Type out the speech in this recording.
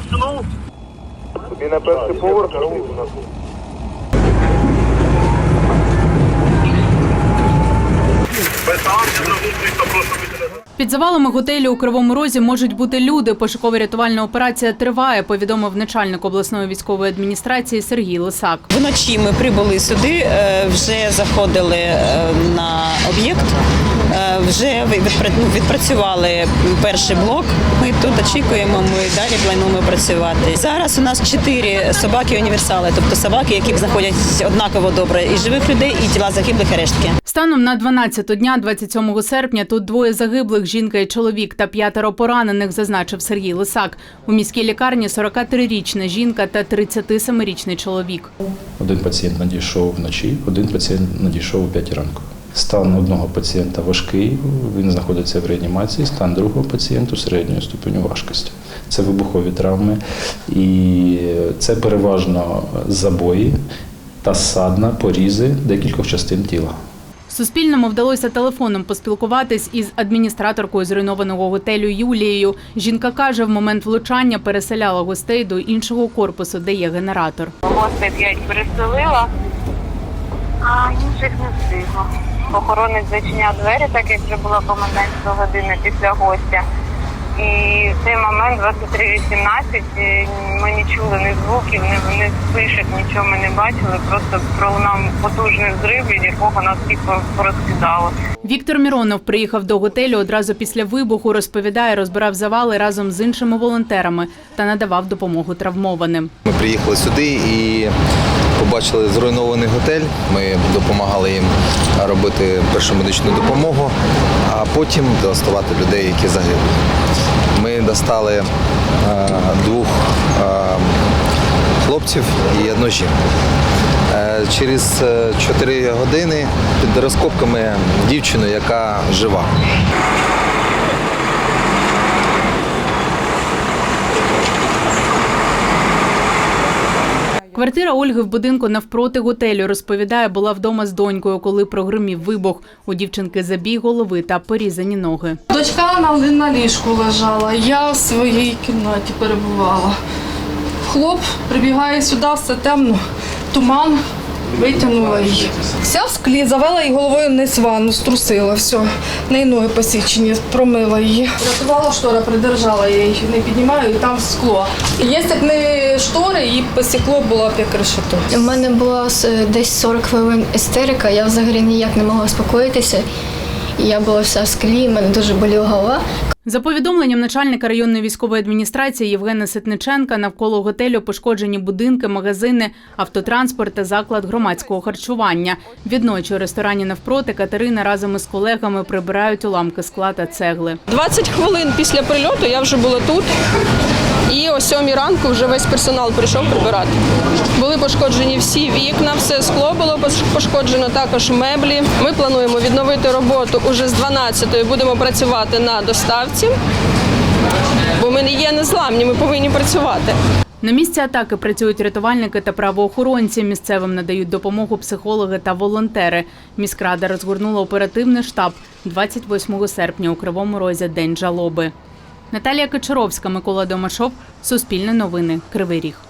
стіну. Тобі на перший поверх Під завалами готелю у Кривому Розі можуть бути люди. Пошуково-рятувальна операція триває, повідомив начальник обласної військової адміністрації Сергій Лисак. Вночі ми прибули сюди, е, вже заходили е, на об'єкт, вже відпра- ну, відпрацювали перший блок. Ми тут очікуємо, ми далі плануємо працювати. Зараз у нас чотири собаки універсали, тобто собаки, які знаходять однаково добре і живих людей, і тіла загиблих і рештки. Станом на 12 дня, 27 серпня, тут двоє загиблих, жінка і чоловік та п'ятеро поранених, зазначив Сергій Лисак. У міській лікарні 43-річна жінка та 37-річний чоловік. Один пацієнт надійшов вночі, один пацієнт надійшов о 5 ранку. Стан одного пацієнта важкий, він знаходиться в реанімації, стан другого пацієнту середньої ступеню важкості. Це вибухові травми, і це переважно забої та ссадна, порізи декількох частин тіла. Суспільному вдалося телефоном поспілкуватись із адміністраторкою зруйнованого готелю Юлією. Жінка каже, в момент влучання переселяла гостей до іншого корпусу, де є генератор. Гостей п'ять переселила, а інших не встигла. Охоронець зачиняв двері, так як вже була комендантська година після гостя. І в цей момент 23.18 е, ми не чули ні звуків, ні, ні спишок, нічого ми не бачили. Просто пролунав потужний взрив, від якого нас всіх порозкидало. Віктор Міронов приїхав до готелю одразу після вибуху. Розповідає, розбирав завали разом з іншими волонтерами та надавав допомогу травмованим. Ми приїхали сюди і побачили зруйнований готель. Ми допомагали їм робити першу медичну допомогу, а потім доставати людей, які загинули. Ми достали е, двох е, хлопців і одну жінку. Е, Через 4 години під розкопками дівчину, яка жива. Квартира Ольги в будинку навпроти готелю розповідає, була вдома з донькою, коли прогримів вибух. У дівчинки забій голови та порізані ноги. Дочка на, на ліжку лежала, я в своїй кімнаті перебувала. Хлоп прибігає сюди, все темно, туман, витягнула її. Вся в склі, завела її головою вниз ванну, струсила, все. Неї ноги посічені, промила її. Рятувала штора, придержала я її, не піднімаю, і там скло. І якщо б не штори, їй посікло було б як решето. У мене була десь 40 хвилин істерика, я взагалі ніяк не могла спокоїтися. Я була вся в склі, в мене дуже боліла голова. За повідомленням начальника районної військової адміністрації Євгена Ситниченка, навколо готелю пошкоджені будинки, магазини, автотранспорт та заклад громадського харчування. Відночі у ресторані навпроти Катерина разом із колегами прибирають уламки скла та цегли. 20 хвилин після прильоту я вже була тут. І о 7 ранку вже весь персонал прийшов прибирати. Були пошкоджені всі вікна, все скло було пош- пошкоджено, також меблі. Ми плануємо відновити роботу уже з 12-ї. Будемо працювати на доставці, бо ми не є незламні, ми повинні працювати. На місці атаки працюють рятувальники та правоохоронці. Місцевим надають допомогу психологи та волонтери. Міськрада розгорнула оперативний штаб 28 серпня у Кривому Розі День жалоби. Наталія Кочаровська, Микола Домашов, Суспільне новини, Кривий Ріг.